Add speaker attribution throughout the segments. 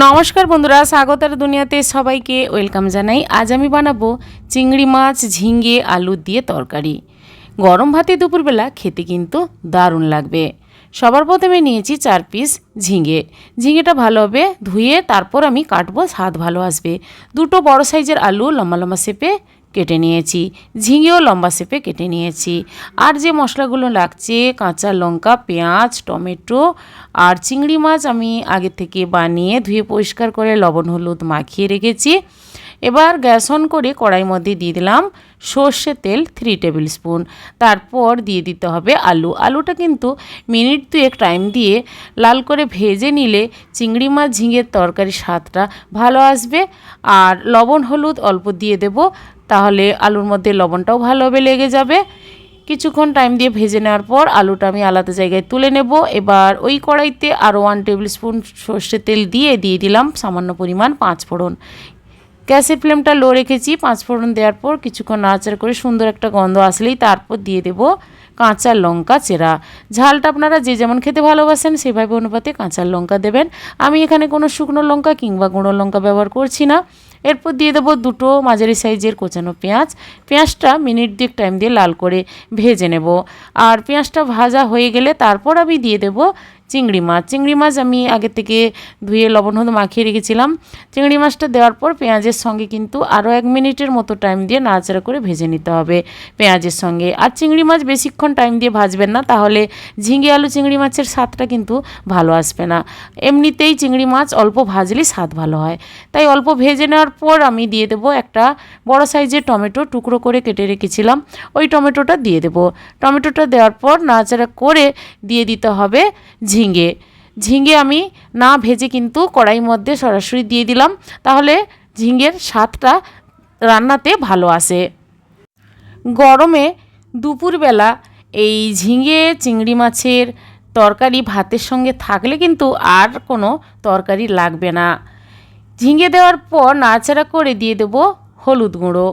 Speaker 1: নমস্কার বন্ধুরা, স্বাগতের দুনিয়াতে সবাইকে ওয়েলকাম জানাই। আজ আমি বানাবো চিংড়ি মাছ ঝিঙ্গে আলু দিয়ে তরকারি। গরম ভাতে দুপুরবেলা খেতে কিন্তু দারুণ লাগবে। সবার প্রথমে নিয়েছি চার পিস ঝিঙে। ঝিঙেটা হবে, ধুয়ে তারপর আমি কাটবো, স্বাদ ভালো আসবে। দুটো বড় সাইজের আলু লম্বা লম্বা শেপে কেটে নিয়েছি। ঝিঙেও লম্বা শেপে কেটে নিয়েছি। আর যে মশলাগুলো লাগছে, কাঁচা লঙ্কা, পেঁয়াজ, টমেটো আর চিংড়ি মাছ আমি আগে থেকে বানিয়ে ধুয়ে পরিষ্কার করে লবণ, হলুদ মাখিয়ে রেখেছি। এবার গ্যাস অন করে কড়াই মধ্যে দিয়ে দিলাম সর্ষে তেল থ্রি টেবিল স্পুন তারপর দিয়ে দিতে হবে আলু। আলুটা কিন্তু মিনিট দুয়েক টাইম দিয়ে লাল করে ভেজে নিলে চিংড়ি মাছ, ঝিঙের তরকারি স্বাদটা ভালো আসবে। আর লবণ, হলুদ অল্প দিয়ে দেব। তাহলে আলুর মধ্যে লবণটাও ভালোভাবে লেগে যাবে। কিছুক্ষণ টাইম দিয়ে ভেজে নেওয়ার পর আলুটা আমি আলাদা জায়গায় তুলে নেব। এবার ওই কড়াইতে আরও ওয়ান টেবিল স্পুন সর্ষে তেল দিয়ে দিয়ে দিলাম সামান্য পরিমাণ পাঁচ ফোড়ন গ্যাসের ফ্লেমটা লো রেখেছি, পাঁচ ফোড়ন দেওয়ার পর কিছুক্ষণ নাড়াচাড়া করে সুন্দর একটা গন্ধ আসলেই তারপর দিয়ে দেব কাঁচা লঙ্কা চেরা। ঝালটা আপনারা যে যেমন খেতে ভালোবাসেন, সেভাবে অনুপাতে কাঁচা লঙ্কা দেবেন। আমি এখানে কোনো শুকনো লঙ্কা কিংবা গুঁড়ো লঙ্কা ব্যবহার করছি না। এরপর দিয়ে দেবো দুটো মাঝারি সাইজের কোচানো পেঁয়াজ। পেঁয়াজটা মিনিট দিক টাইম দিয়ে লাল করে ভেজে নেব। আর পেঁয়াজটা ভাজা হয়ে গেলে তারপর আমি দিয়ে দেব চিংড়ি মাছ। চিংড়ি মাছ আমি আগে থেকে ধুয়ে, লবণ, হলুদ মাখিয়ে রেখেছিলাম। চিংড়ি মাছটা দেওয়ার পর পেঁয়াজের সঙ্গে কিন্তু আরও এক মিনিটের মতো টাইম দিয়ে নাড়াচাড়া করে ভেজে নিতে হবে পেঁয়াজের সঙ্গে। আর চিংড়ি মাছ বেশিক্ষণ টাইম দিয়ে ভাজবেন না, তাহলে ঝিঙে আলু চিংড়ি মাছের স্বাদটা কিন্তু ভালো আসবে না। এমনিতেই চিংড়ি মাছ অল্প ভাজলেই স্বাদ ভালো হয়। তাই অল্প ভেজে নেওয়ার পর আমি দিয়ে দেবো একটা বড় সাইজের টমেটো টুকরো করে কেটে রেখেছিলাম। ওই টমেটোটা দিয়ে দেবো। টমেটোটা দেওয়ার পর নাড়াচাড়া করে দিয়ে দিতে হবে ঝিঙে ঝিঙে। ঝিঙে আমি না ভেজে কিন্তু কড়াইয়ের মধ্যে সরাসরি দিয়ে দিলাম। তাহলে ঝিঙের স্বাদটা রান্নাতে ভালো আসে। গরমে দুপুরবেলা এই ঝিঙে, চিংড়ি মাছের তরকারি ভাতের সঙ্গে থাকলে কিন্তু আর কোনো তরকারি লাগবে না। ঝিঙে দেওয়ার পর নাড়াচাড়া করে দিয়ে দেবো হলুদ গুঁড়ো।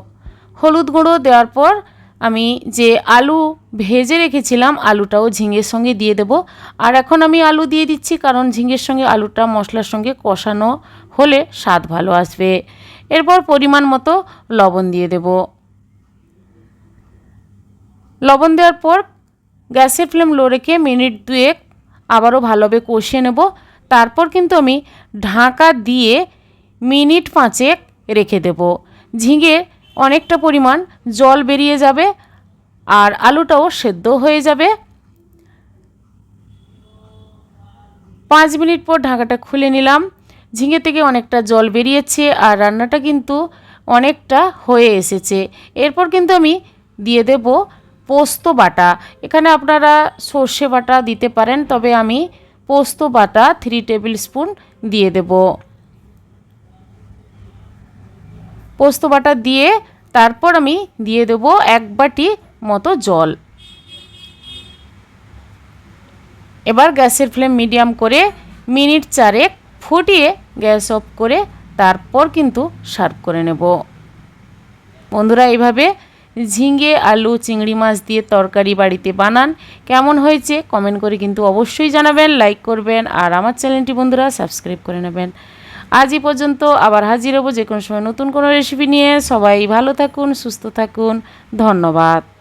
Speaker 1: হলুদ গুঁড়ো দেওয়ার পর আমি যে আলু ভেজে রেখেছিলাম, আলুটাও ঝিঙের সঙ্গে দিয়ে দেব। আর এখন আমি আলু দিয়ে দিচ্ছি, কারণ ঝিঙের সঙ্গে আলুটা মশলার সঙ্গে কষানো হলে স্বাদ ভালো আসবে। এরপর পরিমাণ মতো লবণ দিয়ে দেব। লবণ দেওয়ার পর গ্যাসের ফ্লেম লো রেখে মিনিট দুয়েক আবারও ভালোভাবে কষিয়ে নেব। তারপর কিন্তু আমি ঢাকা দিয়ে মিনিট পাঁচেক রেখে দেব। ঝিঙে অনেকটা পরিমাণ জল বেরিয়ে যাবে আর আলুটাও সেদ্ধ হয়ে যাবে। পাঁচ মিনিট পর ঢাকাটা খুলে নিলাম। ঝিঙে থেকে অনেকটা জল বেরিয়েছে আর রান্নাটা কিন্তু অনেকটা হয়ে এসেছে। এরপর কিন্তু আমি দিয়ে দেব পোস্ত বাটা। এখানে আপনারা সর্ষে বাটা দিতে পারেন, তবে আমি পোস্ত বাটা থ্রি টেবিল স্পুন দিয়ে দেব। পোস্ত বাটা দিয়ে তারপর আমি দিয়ে দেব এক বাটি মতো জল। এবার গ্যাসের ফ্লেম মিডিয়াম করে মিনিট চারেক ফুটিয়ে গ্যাস অফ করে তারপর কিন্তু সার্ভ করে নেব। বন্ধুরা, এইভাবে ঝিঙে, আলু, চিংড়ি মাছ দিয়ে তরকারি বাড়িতে বানান। কেমন হয়েছে কমেন্ট করে কিন্তু অবশ্যই জানাবেন, লাইক করবেন, আর আমার চ্যানেলটি বন্ধুরা সাবস্ক্রাইব করে নেবেন। আজই পর্যন্ত আবার হাজির হব যে কোনো সময় নতুন কোনো রেসিপি নিয়ে। সবাই ভালো থাকুন, সুস্থ থাকুন। ধন্যবাদ।